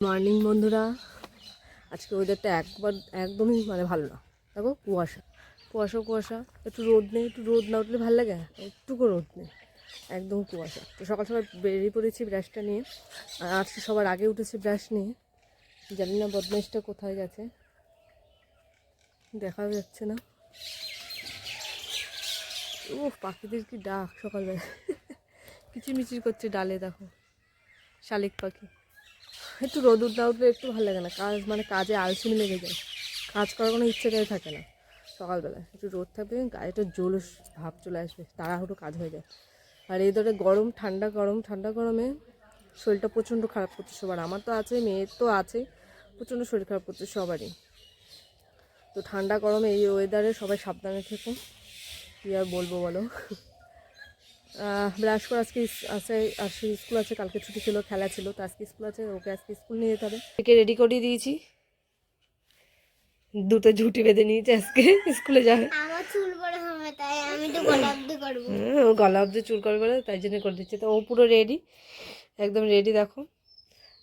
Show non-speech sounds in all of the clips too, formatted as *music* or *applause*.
Morning বন্ধুরা। আজকে ওয়েদারটা একবার, একদমই মানে ভালো না। দেখো, কুয়াশা। কুয়াশা কুয়াশা। একটু রোদ নেই, একটু রোদ না উঠলে ভালো লাগে? একটুকু রোদ নেই। একদম কুয়াশা। তো সকাল সকাল বেরিয়ে পড়েছি ব্রাশটা নিয়ে। আর আজকে সবার আগে উঠেছি ব্রাশ নিয়ে। জানি না বদমাইশটা কোথায় গেছে। দেখা যাচ্ছে না। ও পাখিদের কি ডাক সকালবেলা। *laughs* কিচিরমিচির করছে ডালে, দেখো। শালিক পাখি। একটু রোদ না উঠলে একটু ভালো লাগে না। কাজ মানে কাজে আলসেমি লেগে যায়। কাজ করার কোনো ইচ্ছেটাই থাকে না। সকালবেলা একটু রোদ থাকবে গায়ে একটু জলস ভাব চলে আসবে, তাড়াহুড়ো কাজ হয়ে যায়। আর এই ধরে গরম, ঠান্ডা গরম, ঠান্ডা গরমে শরীরটা প্রচণ্ড খারাপ করছে সবার। আমার তো আছে, মেয়ের তো আছে, প্রচণ্ড শরীর খারাপ করছে সবারই। তো ঠান্ডা গরমে এই ওয়েদারে সবাই সাবধানে থেকো। কী আর বলব বলো? ব্রাশ করে আজকে আছে আজকে স্কুল আছে কালকে ছুটি ছিল খেলা ছিল তো আজকে স্কুল আছে ওকে আজকে স্কুল নিয়ে যেতে হবে। একে রেডি করিয়ে দিয়েছি। দুটো ঝুটি বেঁধে নিয়েছে আজকে স্কুলে যাবে। আমার চুল বড় হবে তাই আমি তো গোলাপদি করব। হ্যাঁ, ও গলা অব্দি চুল করে করে তাই জন্য করে দিচ্ছে। তো ও পুরো রেডি একদম রেডি দেখো।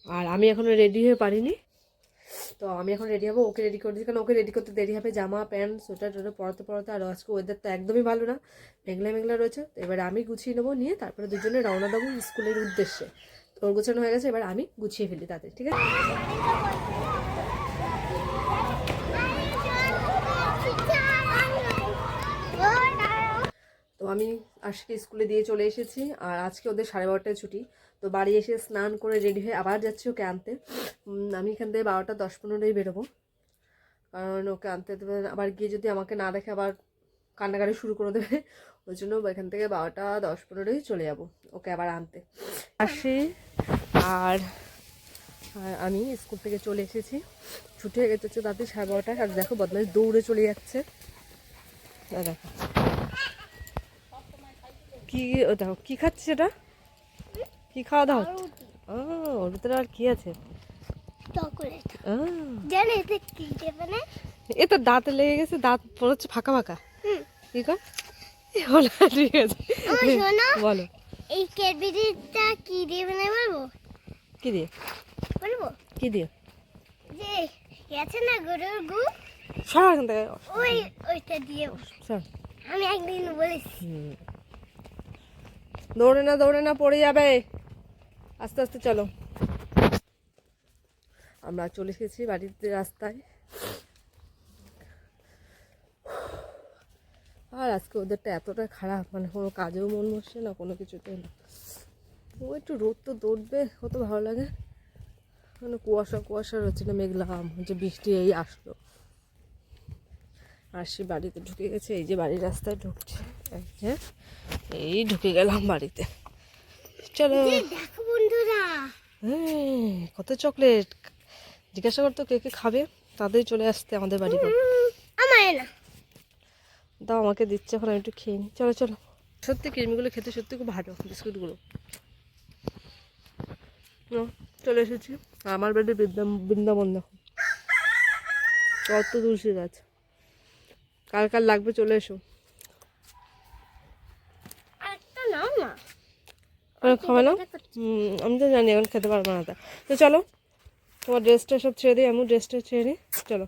আর আমি এখনও রেডি হয়ে পারিনি। তো আমি এখন রেডি হব, ওকে রেডি করে দিচ্ছি কারণ ওকে রেডি করতে দেরি হবে, জামা প্যান্ট সোয়েটার টোটার পরাতে পরাতে আর আজকে ওয়েদার তো একদমই ভালো না। মেঘলা মেঘলা রয়েছে। তো এবার আমি গুছিয়ে নেব, নিয়ে তারপরে দুজনে রওনা দেবো স্কুলের উদ্দেশ্যে। তো ওর গোছানো হয়ে গেছে, এবার আমি গুছিয়ে ফেলি তাদের ঠিক আছে? তো আমি আজকে স্কুলে দিয়ে চলে এসেছি। আর আজকে ওদের সাড়ে বারোটায় ছুটি। তো বাড়ি এসে স্নান করে রেডি হয়ে আবার যাচ্ছি ওকে আনতে। আমি এখান থেকে বারোটা দশ পনেরোই বেরোবো। কারণ ওকে আনতে আবার গিয়ে যদি আমাকে না দেখে আবার কান্নাকাটি শুরু করে দেবে, ওই জন্য এখান থেকে বারোটা দশ পনেরোই চলে যাব ওকে আবার আনতে। আসি আর আমি স্কুল থেকে চলে এসেছি। ছুটি হয়ে গেছে তাতে সাড়ে বারোটায়। আর দেখো বদমাইশ দৌড়ে চলে যাচ্ছে। দেখো। কি ও দেখো কি খাচ্ছে সেটা? কি খাওয়া দাওয়া? ও ভিতরে আর কি আছে? এ তো দাঁতে লেগে গেছে দাঁত পড়ে হচ্ছে ফাঁকা ফাঁকা। কি কর হলো ঠিক আছে বলো। এই ক্যাডবেরিটা কি দেবে না বলব? কি দিয়ে? বলব? কি দিয়ে? যে গেছে না গরুর গু? সর ওই ওইটা দিয়ে। সর। আমি একদিন বলেছি। দৌড়ে না দৌড়ে না, পড়ে যাবে। আস্তে আস্তে চলো। আমরা চলে এসেছি বাড়িতে রাস্তায়। আর আজকে ওদেরটা এতটা খারাপ মানে কোনো কাজেও মন বসছে না, কোনো কিছুতে না। ও একটু রোদ তো দৌড়বে কত ভালো লাগে। মানে কুয়াশা কুয়াশা রয়েছে না, মেঘলা হচ্ছে বৃষ্টি এই আসলো। আর সে বাড়িতে ঢুকে গেছে, এই যে বাড়ির রাস্তায় ঢুকছে। এই এই ঢুকে গেলাম বাড়িতে। চলো। বন্ধুরা। হ্যাঁ, কত চকলেট। জিজ্ঞাসা করতো কে কে খাবে তাদের চলে আসতে আমাদের বাড়িতে দাও আমাকে দিচ্ছে এখন আমি একটু খেয়ে নিই। চলো চলো। সত্যি ক্রিমগুলো খেতে সত্যি খুব ভালো বিস্কুটগুলো। চলে এসেছি। আমার বাড়ির বৃন্দা- বৃন্দাবন দেখো। কত তুলসী গাছ। কার কার লাগবে চলে এসো। আর খাবে না? আমি তো জানি, এখন খেতে পারব না তো। চলো, তোমার ড্রেসটা সব ছেড়ে দিই আমি ড্রেসটা ছেড়ে নিই চলো।